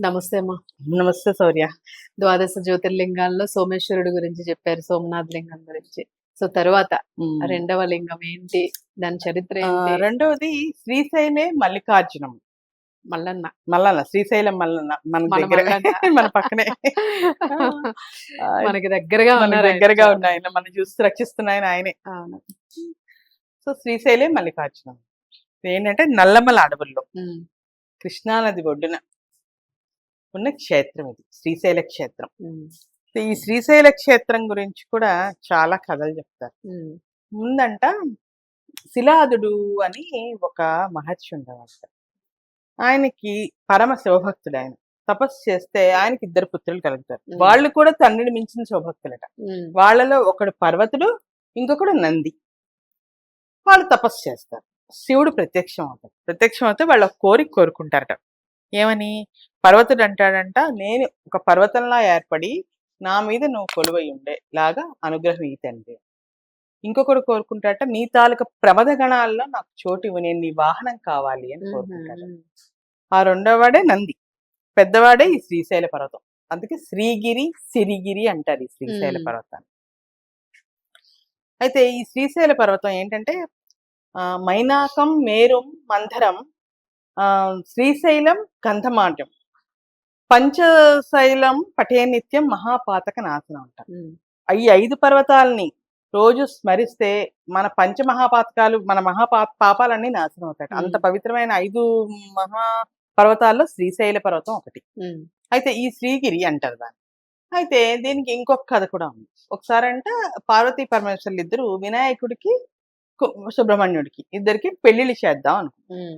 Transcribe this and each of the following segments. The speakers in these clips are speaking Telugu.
నమస్తే అమ్మా. నమస్తే సౌర్య. ద్వాదశ జ్యోతిర్లింగాల్లో సోమేశ్వరుడు గురించి చెప్పారు సోమనాథ్ లింగం గురించి. సో తర్వాత రెండవ లింగం ఏంటి? దాని చరిత్ర రెండవది శ్రీశైలే మల్లికార్జునం. మల్లన్న. మల్లన్న శ్రీశైలం మల్లన్న మన దగ్గర. మన పక్కనే. మనకి దగ్గరగా మన. దగ్గరగా ఉన్న ఆయన మనం చూసి రక్షిస్తున్నాయన ఆయనే. సో శ్రీశైలే మల్లికార్జునం. ఏంటంటే నల్లమల అడవుల్లో. కృష్ణానది ఒడ్డున. ఉన్న క్షేత్రం ఇది శ్రీశైల క్షేత్రం. ఈ శ్రీశైల క్షేత్రం గురించి కూడా చాలా కథలు చెప్తారు. ముందంట శిలాదుడు అని ఒక మహర్షి ఉండేవాడు. ఆయనకి పరమ శివభక్తుడు ఆయన. తపస్సు చేస్తే ఆయనకి ఇద్దరు పుత్రులు కలుగుతారు. వాళ్ళు కూడా తండ్రిని మించిన శివభక్తులట వాళ్ళలో ఒకడు పర్వతుడు ఇంకొకడు నంది. వాళ్ళు తపస్సు చేస్తారు. శివుడు ప్రత్యక్షం అవుతాడు ప్రత్యక్షం అవుతే వాళ్ళ కోరిక కోరుకుంటారట. ఏమని? పర్వతుడు అంటాడంట నేను ఒక పర్వతంలా ఏర్పడి నా మీద నువ్వు కొలువై ఉండే లాగా అనుగ్రహం తండ్రి. ఇంకొకడు కోరుకుంటాడట నీ తాలూకా ప్రమద గణాల్లో నాకు చోటు ఇవ్వు నేను నీ వాహనం కావాలి అని కోరుకుంటాడు ఆ రెండోవాడే నంది పెద్దవాడే ఈ శ్రీశైల పర్వతం. అందుకే శ్రీగిరి సిరిగిరి అంటారు ఈ శ్రీశైల. పర్వతాన్ని. అయితే ఈ శ్రీశైల పర్వతం ఏంటంటే ఆ, మైనాకం మేరుం మంధరం శ్రీశైలం గంధమాటం పంచశైలం పటే నిత్యం మహాపాతక నాశనం ఉమ్, ఈ ఐదు పర్వతాలని రోజు స్మరిస్తే మన పంచ మహాపాతకాలు మన మహాపా పాపాలన్నీ నాశనం అవుతాయి అంత. పవిత్రమైన ఐదు మహా పర్వతాల్లో శ్రీశైల పర్వతం ఒకటి. అయితే ఈ శ్రీగిరి అంటారు దాన్ని. అయితే దీనికి ఇంకొక కథ కూడా ఉంది. ఒకసారి అంట పార్వతీ పరమేశ్వర్లు ఇద్దరు వినాయకుడికి సుబ్రహ్మణ్యుడికి ఇద్దరికి పెళ్ళిళ్ళు చేద్దాం అనుకో ఉమ్,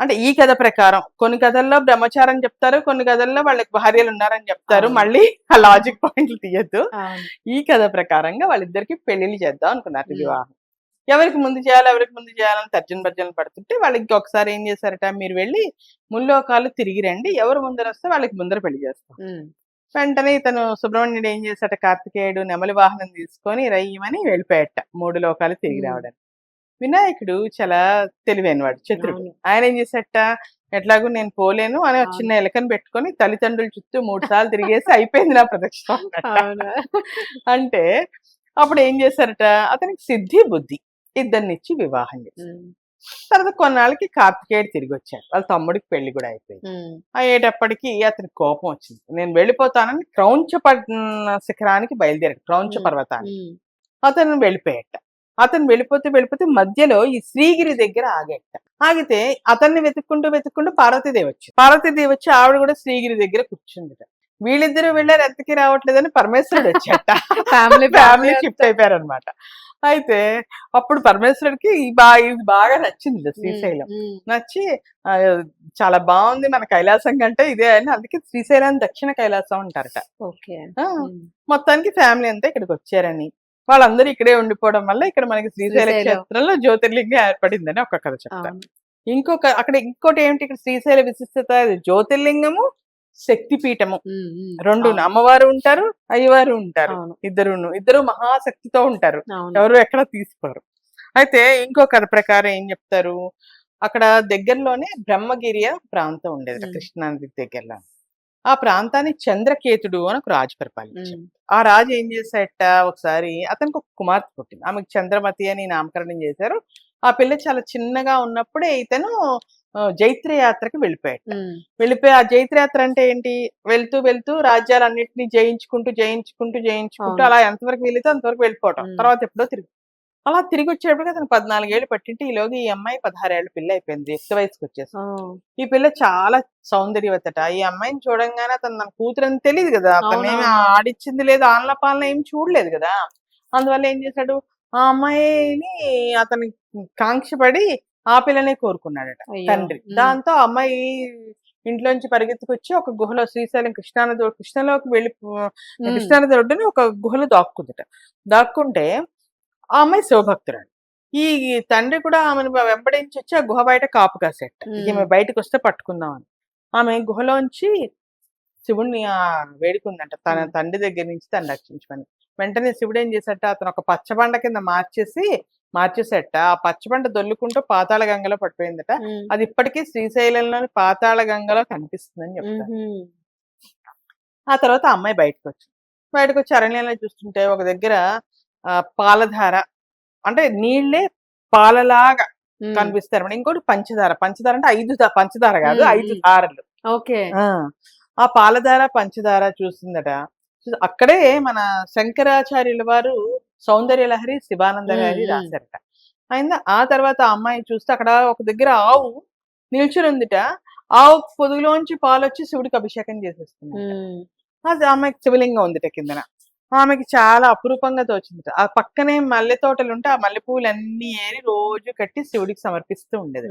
అంటే ఈ కథ ప్రకారం కొన్ని కథల్లో బ్రహ్మచారం చెప్తారు కొన్ని కథల్లో వాళ్ళకి భార్యలు ఉన్నారని చెప్తారు. మళ్ళీ ఆ లాజిక్ పాయింట్లు తీయద్దు. ఈ కథ ప్రకారంగా వాళ్ళిద్దరికి పెళ్ళిళ్ళు చేద్దాం అనుకున్నారు. వివాహం ఎవరికి ముందు చేయాలి ఎవరికి ముందు చేయాలని తర్జన భర్జనలు పడుతుంటే వాళ్ళకి ఒకసారి ఏం చేశారట మీరు వెళ్ళి ముల్లోకాలు తిరిగి రండి ఎవరు ముందర వస్తే వాళ్ళకి ముందర పెళ్ళి చేస్తాం వెంటనే ఇతను సుబ్రహ్మణ్యుడు ఏం చేశాట కార్తికేయుడు నెమలి వాహనం తీసుకొని రయ్యమని వెళ్ళిపోయాట మూడు లోకాలు తిరిగి. రావడానికి వినాయకుడు చాలా తెలివైనవాడు చతురుడు. ఆయన ఏం చేశాట ఎట్లాగూ నేను పోలేను అని. చిన్న ఎలకని పెట్టుకొని తల్లిదండ్రుల చుట్టూ మూడు సార్లు తిరిగేసి అయిపోయింది నా ప్రదక్షిణ. అంటే అప్పుడు ఏం చేశారట అతనికి సిద్ధి బుద్ధి ఇద్దరినిచ్చి వివాహం చేశారు. తర్వాత కొన్నాళ్ళకి కార్తికేయుడు తిరిగి వచ్చాడు. వాళ్ళ తమ్ముడికి పెళ్ళి కూడా అయిపోయింది. అయ్యేటప్పటికి అతనికి కోపం వచ్చింది. నేను వెళ్ళిపోతానని క్రౌంచ శిఖరానికి బయలుదేరాడు క్రౌంచ. పర్వతానికి. అతను వెళ్ళిపోయాట అతను వెళ్ళిపోతే వెళ్ళిపోతే మధ్యలో ఈ శ్రీగిరి దగ్గర ఆగేట. ఆగితే అతన్ని వెతుక్కుంటూ వెతుక్కుంటూ పార్వతీదేవి వచ్చింది. పార్వతీదేవి వచ్చి ఆవిడ కూడా శ్రీగిరి దగ్గర కూర్చుందిట. వీళ్ళిద్దరూ వెళ్ళారు ఎంతకి రావట్లేదని పరమేశ్వరుడు వచ్చాట. ఫ్యామిలీ ఫ్యామిలీ షిఫ్ట్ అయిపోయారు అనమాట అయితే అప్పుడు పరమేశ్వరుడికి ఈ బాగా ఇది బాగా నచ్చింది శ్రీశైలం. నచ్చి చాలా బాగుంది మన కైలాసం కంటే ఇదే అని అందుకే శ్రీశైలం దక్షిణ కైలాసం అంటారట. మొత్తానికి ఫ్యామిలీ అంతా ఇక్కడికి వచ్చారని. వాళ్ళందరూ ఇక్కడే ఉండిపోవడం వల్ల ఇక్కడ మనకి శ్రీశైల. క్షేత్రంలో జ్యోతిర్లింగం ఏర్పడిందని ఒక కథ చెప్తారు అవును. ఇంకొక అక్కడ ఇంకోటి ఏమిటి? ఇక్కడ శ్రీశైల విశిష్టత జ్యోతిర్లింగము శక్తిపీఠము. రెండు. అమ్మవారు ఉంటారు అయ్యవారు ఉంటారు. ఇద్దరును ఇద్దరు మహాశక్తితో ఉంటారు. ఎవరు ఎక్కడ తీసుకోరు. అయితే ఇంకో కథ ప్రకారం ఏం చెప్తారు? అక్కడ దగ్గరలోనే బ్రహ్మగిరి అనే ప్రాంతం ఉండేది. కృష్ణానది దగ్గరలో. ఆ ప్రాంతాన్ని చంద్రకేతుడు అని ఒక రాజు పరిపాలించాడు. ఆ రాజు ఏం చేశాట ఒకసారి అతనికి ఒక కుమార్తె పుట్టింది. ఆమెకు చంద్రమతి అని నామకరణం చేశారు. ఆ పిల్ల చాలా చిన్నగా ఉన్నప్పుడే ఇతను జైత్ర యాత్రకి వెళ్ళిపోయాడు వెళ్ళిపోయి ఆ జైత్రయాత్ర అంటే ఏంటి? వెళ్తూ వెళ్తూ రాజ్యాలన్నింటినీ జయించుకుంటూ జయించుకుంటూ జయించుకుంటూ. అలా ఎంతవరకు వెళితే అంతవరకు వెళ్ళిపోవటం. తర్వాత ఎప్పుడో తిరిగి అలా తిరిగి వచ్చేటప్పటికి అతను పద్నాలుగేళ్ళు పట్టింటే ఈలోగా ఈ అమ్మాయి పదహారేళ్ళ పిల్ల అయిపోయింది యుక్త వయసుకి వచ్చేసి ఈ పిల్ల చాలా సౌందర్యవతట ఈ అమ్మాయిని చూడంగానే అతను నా కూతురు అని తెలియదు కదా. అతను ఏమి. ఆడిచ్చింది లేదు ఆన్ల పాలన ఏమి చూడలేదు కదా. అందువల్ల ఏం చేశాడు? ఆ అమ్మాయిని అతని కాంక్షపడి ఆ పిల్లనే కోరుకున్నాడట. తండ్రి. దాంతో ఆ అమ్మాయి ఇంట్లోంచి పరిగెత్తుకొచ్చి ఒక గుహలో శ్రీశైలం కృష్ణానది కృష్ణలోకి వెళ్ళి కృష్ణానది ఒడ్డుని ఒక గుహలో దాక్కుందట. దాక్కుంటే ఆ అమ్మాయి శివభక్తురాలు. ఈ తండ్రి కూడా ఆమెను వెంబడించి వచ్చి ఆ గుహ బయట కాపు కాసేట. ఈమె బయటకు వస్తే పట్టుకుందామని ఆమె గుహలోంచి ఆ వేడుకుందంట. తన. తండ్రి దగ్గర నుంచి తను రక్షించమని. వెంటనే శివుడు ఏం చేశాట అతను ఒక పచ్చబండ కింద మార్చేసి మార్చేసేట ఆ పచ్చబండ దొల్లుకుంటూ పాతాళ గంగలో పడిపోయిందట. ఉమ్. అది ఇప్పటికీ శ్రీశైలంలోని పాతాళ గంగలో కనిపిస్తుందని చెప్తారు. ఆ తర్వాత అమ్మాయి బయటకు వచ్చింది బయటకు వచ్చి అరణ్యంలో చూస్తుంటే ఒక దగ్గర పాలధార అంటే నీళ్ళే పాలలాగా. కనిపిస్తారు అన్నమాట. ఇంకోటి పంచదార పంచదార అంటే ఐదు పంచదార కాదు ఐదు. ధారలు ఓకే ఆ ఆ పాలధార పంచదార చూసిందట అక్కడే మన శంకరాచార్యుల వారు సౌందర్య లహరి శివానంద గారి. రాశారట అయిందా ఆ తర్వాత ఆ అమ్మాయి చూస్తే అక్కడ ఒక దగ్గర ఆవు నిల్చుని ఉందిట ఆవు పొదుగులోంచి పాలు వచ్చి శివుడికి అభిషేకం చేసేస్తుంది. అది ఆమెకి శివలింగం ఉందిట కిందన ఆమెకి చాలా అపురూపంగా తోచిందిట. ఆ పక్కనే మల్లె తోటలు ఉంటే ఆ మల్లె పువ్వులు అన్ని ఏరి రోజు కట్టి శివుడికి సమర్పిస్తూ ఉండేది.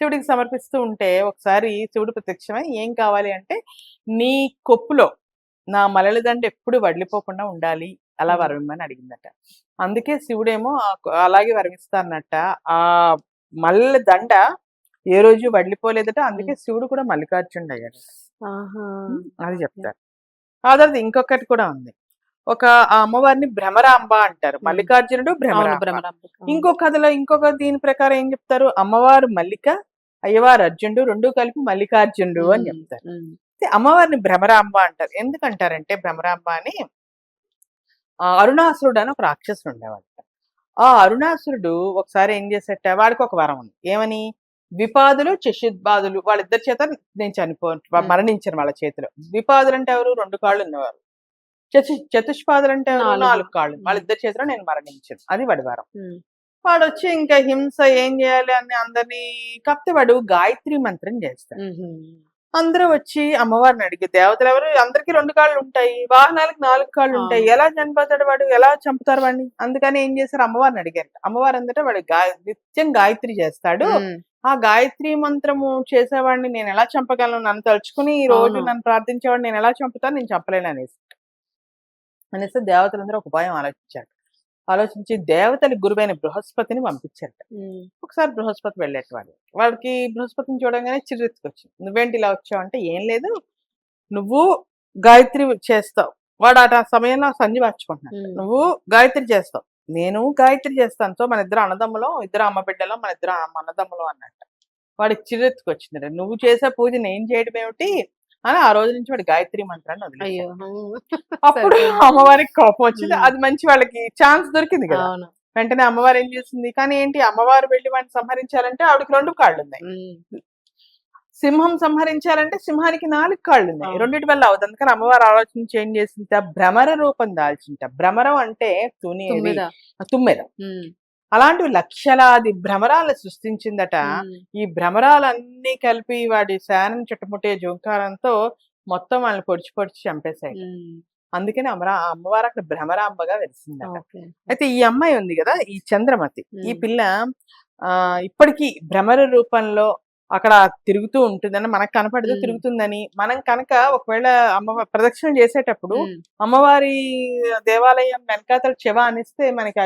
శివుడికి సమర్పిస్తూ ఉంటే ఒకసారి శివుడు ప్రత్యక్షమై ఏం కావాలి అంటే నీ కొప్పులో నా మల్లెల దండ ఎప్పుడు వడిలిపోకుండా ఉండాలి అలా మ్మ్. వరమిమ్మని అడిగిందట. అందుకే శివుడేమో అలాగే వరమిస్తారన్నట్ట ఆ మల్లెల దండ ఏ రోజు వడిలిపోలేదట అందుకే శివుడు కూడా మల్లికార్జునుడు అయ్యాడు. అది చెప్తారు. ఆ తర్వాత ఇంకొకటి కూడా ఉంది. ఒక ఆ అమ్మవారిని భ్రమరాంబ అంటారు. మల్లికార్జునుడు భ్రమరాంబ. ఇంకో కథలో ఇంకొక దీని ప్రకారం ఏం చెప్తారు? అమ్మవారు మల్లిక అయ్యవారు అర్జునుడు రెండు కలిపి మల్లికార్జునుడు అని. చెప్తారు. అమ్మవారిని భ్రమరాంబ అంటారు. ఎందుకంటారంటే భ్రమరాంబ అని ఆ అరుణాసురుడు అని ఒక రాక్షసుడు ఉండేవాడు. ఆ అరుణాసురుడు ఒకసారి ఏం చేసేట వాడికి ఒక వరం ఉంది. ఏమని? విపాదులు చషుద్బాదులు వాళ్ళిద్దరి చేత నేను చనిపో. మరణించాను వాళ్ళ చేతిలో. విపాదులు అంటే ఎవరు? రెండు కాళ్ళు ఉన్నవారు. చతు చతుష్పాదులు అంటే నాలుగు. కాళ్ళు. వాళ్ళిద్దరి చేతిలో నేను మరణించాను. అది వాడి వరం ఉమ్. వాడు వచ్చి ఇంకా హింస ఏం చేయాలి అని అందరినీ కాకపోతే వాడు గాయత్రి మంత్రం చేస్తాడు. అందరూ వచ్చి అమ్మవారిని అడిగి దేవతలు ఎవరు? అందరికి రెండు కాళ్ళు ఉంటాయి. వాహనాలకు నాలుగు కాళ్ళు ఉంటాయి. ఎలా చనిపోతాడు వాడు? ఎలా చంపుతారు వాడిని? అందుకని ఏం చేశారు? అమ్మవారిని అడిగారు. అమ్మవారు అందట వాడు గా నిత్యం గాయత్రి చేస్తాడు. ఆ గాయత్రి మంత్రము చేసేవాడిని నేను ఎలా చంపగలను? నన్ను తలుచుకుని ఈ రోజు. నన్ను ప్రార్థించేవాడిని నేను ఎలా చంపుతాను? నేను చంపలేను అనేసి. అనేసి దేవతలందరూ ఒక ఉపాయం ఆలోచించారు. ఆలోచించి దేవతల గురువైన బృహస్పతిని పంపించారట. ఒకసారి బృహస్పతి వెళ్ళేట వాడు వాడికి బృహస్పతిని చూడంగానే చిరెత్తుకొచ్చింది నువ్వేంటి ఇలా వచ్చావు? అంటే ఏం లేదు. నువ్వు గాయత్రి చేస్తావు. వాడు ఆ సమయంలో సంధి మార్చుకుంటున్నాడు. నువ్వు గాయత్రి చేస్తావు. నేను గాయత్రి చేస్తాను సో మన ఇద్దరు అన్నదమ్ములో ఇద్దరు అమ్మ బిడ్డలో మన ఇద్దరు అన్నదమ్ములు అన్నట్టు. వాడికి చిరెత్తుకొచ్చింది నువ్వు చేసే పూజ నేను చేయడం ఏమిటి? అని ఆ రోజు నుంచి వాడు గాయత్రి మంత్రాన్ని అయ్యో అప్పుడు. అమ్మవారికి కోపం వచ్చింది. అది మంచి వాళ్ళకి ఛాన్స్ దొరికింది కదా. వెంటనే అమ్మవారు ఏం చేసింది? కానీ ఏంటి? అమ్మవారు వెళ్ళి వాడిని సంహరించాలంటే ఆవిడకి రెండు కాళ్ళు ఉన్నాయి. సింహం సంహరించాలంటే సింహానికి నాలుగు కాళ్ళు ఉన్నాయి. రెండింటి వల్ల అవుతుంది అందుకని అమ్మవారు ఆలోచించి ఏం చేసింది? భ్రమర రూపం దాల్చింట భ్రమరం అంటే తునేది తొమ్మిదా. అలాంటి లక్షలాది భ్రమరాలు సృష్టించిందట. ఈ భ్రమరాలన్నీ కలిపి వాడి శానం చుట్టుముట్టే జుంకారంతో మొత్తం వాళ్ళని పొడిచి పొడిచి చంపేశాయి. అందుకని అమరా అమ్మవారు అక్కడ భ్రమరాంబగా వెలిసిందట అయితే ఈ అమ్మాయి ఉంది కదా ఈ చంద్రమతి ఈ. పిల్ల ఆ ఇప్పటికీ భ్రమర రూపంలో అక్కడ తిరుగుతూ ఉంటుందని మనకు కనపడదు ఉమ్. తిరుగుతుందని మనం కనుక ఒకవేళ అమ్మ ప్రదక్షిణ చేసేటప్పుడు. అమ్మవారి దేవాలయం వెనకాతల చెవ అనిస్తే మనకి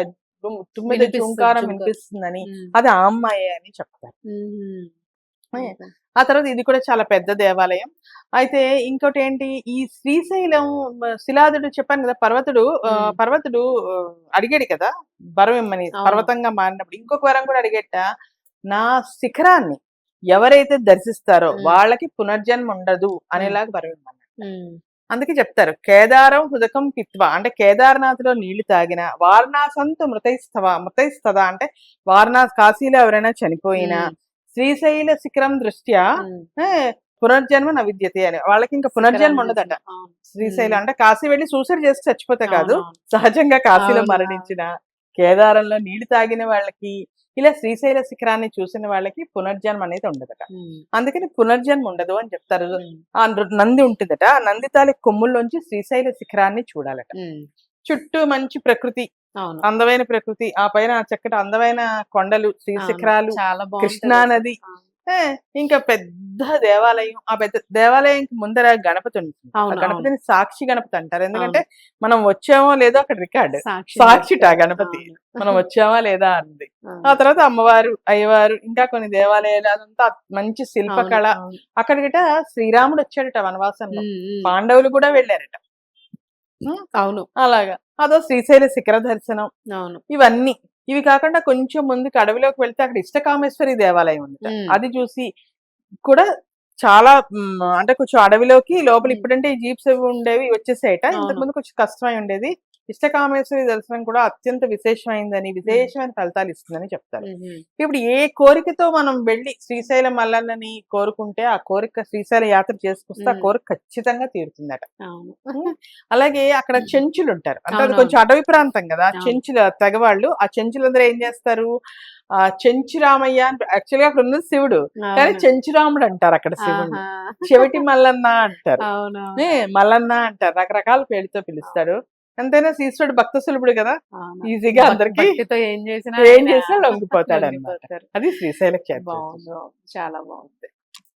తుమ్మిద. వినిపిస్తుందని. అది ఆ అమ్మాయి అని చెప్తారు. ఆ తర్వాత ఇది కూడా చాలా పెద్ద దేవాలయం అయితే ఇంకోటి ఏంటి ఈ శ్రీశైలం శిలాదుడు చెప్పాను కదా పర్వతుడు. పర్వతుడు అడిగాడు కదా వరం ఇమ్మని. పర్వతంగా మారినప్పుడు ఇంకొక వరం కూడా అడిగేట నా శిఖరాన్ని ఎవరైతే దర్శిస్తారో. వాళ్ళకి పునర్జన్మ ఉండదు అనేలాగా వరం ఇమ్మన్నాడు. అందుకే చెప్తారు కేదారం హృదకం పిత్వ అంటే కేదార్నాథ్లో నీళ్ళు తాగిన వారణాసంతు మృతైస్తవ మృతైస్తద అంటే వారణాసి కాశీలో ఎవరైనా చనిపోయినా. శ్రీశైల శిఖరం దృష్ట్యా పునర్జన్మ నా విద్యతే అని వాళ్ళకి ఇంకా పునర్జన్మ ఉండదట. శ్రీశైలం అంటే కాశీ వెళ్ళి సూసైడ్ చేసి చచ్చిపోతే కాదు. సహజంగా కాశీలో. మరణించిన కేదారంలో నీళ్ళు తాగిన వాళ్ళకి ఇలా శ్రీశైల శిఖరాన్ని చూసిన వాళ్ళకి పునర్జన్మ అనేది ఉండదట. అందుకని పునర్జన్మ ఉండదు అని చెప్తారు నంది ఉంటుందట ఆ నంది తాలి కొమ్ముల్లోంచి శ్రీశైల శిఖరాన్ని చూడాలట. చుట్టూ మంచి ప్రకృతి అందమైన ప్రకృతి ఆ పైన చక్కటి అందమైన కొండలు శ్రీ. శిఖరాలు కృష్ణా. నది ఇంకా పెద్ద దేవాలయం ఆ పెద్ద దేవాలయం ముందర గణపతి ఉంటుంది. గణపతిని సాక్షి గణపతి అంటారు. ఎందుకంటే మనం వచ్చామో లేదో అక్కడ రికార్డు. సాక్షి సాక్షిట గణపతి. మనం వచ్చామా లేదా అంది అవును. ఆ తర్వాత అమ్మవారు అయ్యవారు ఇంకా కొన్ని దేవాలయాలు అదంతా మంచి శిల్పకళ. అక్కడికిట శ్రీరాముడు వచ్చాడట వనవాసంలో. పాండవులు కూడా వెళ్ళారట? అవును. అలాగా. అదో శ్రీశైల శిఖర దర్శనం. అవును. ఇవన్నీ. ఇవి కాకుండా కొంచెం ముందుకు అడవిలోకి వెళ్తే అక్కడ ఇష్టకామేశ్వరి దేవాలయం ఉంది. అది చూసి కూడా చాలా అంటే కొంచెం అడవిలోకి లోపల. ఇప్పుడంటే ఈ జీప్స్ అవి ఉండేవి వచ్చేసాయట అవును. ఇంతకు ముందు కొంచెం కష్టమై ఉండేది ఇష్టకామేశ్వరి దర్శనం కూడా అత్యంత విశేషమైందని విశేషమైన ఫలితాలు ఇస్తుందని చెప్తారు. ఇప్పుడు ఏ కోరికతో మనం వెళ్ళి శ్రీశైలం మల్లన్నని కోరుకుంటే ఆ కోరిక శ్రీశైల యాత్ర చేసుకొస్తే ఆ. కోరిక ఖచ్చితంగా తీరుతుందట. అలాగే అక్కడ చెంచులు ఉంటారు అంటే అది. కొంచెం అడవి ప్రాంతం కదా. చెంచుల తెగవాళ్ళు. ఆ చెంచులందరూ ఏం చేస్తారు? ఆ చెంచు రామయ్య అని యాక్చువల్గా అక్కడ ఉన్నది శివుడు. కానీ. చెంచురాముడు అంటారు అక్కడ శివుడు. చెవిటి మల్లన్న అంటారు. మల్లన్న అంటారు. రకరకాల పేరుతో పిలుస్తారు అంతేనా ఈశ్వరుడు భక్త సులభుడు కదా. ఈజీగా అందరికి ఏం చేసినా ఏం చేసినా లొంగిపోతాడు లొంగిపోతారు. అది శ్రీశైల క్షేత్రం. చాలా బాగుంది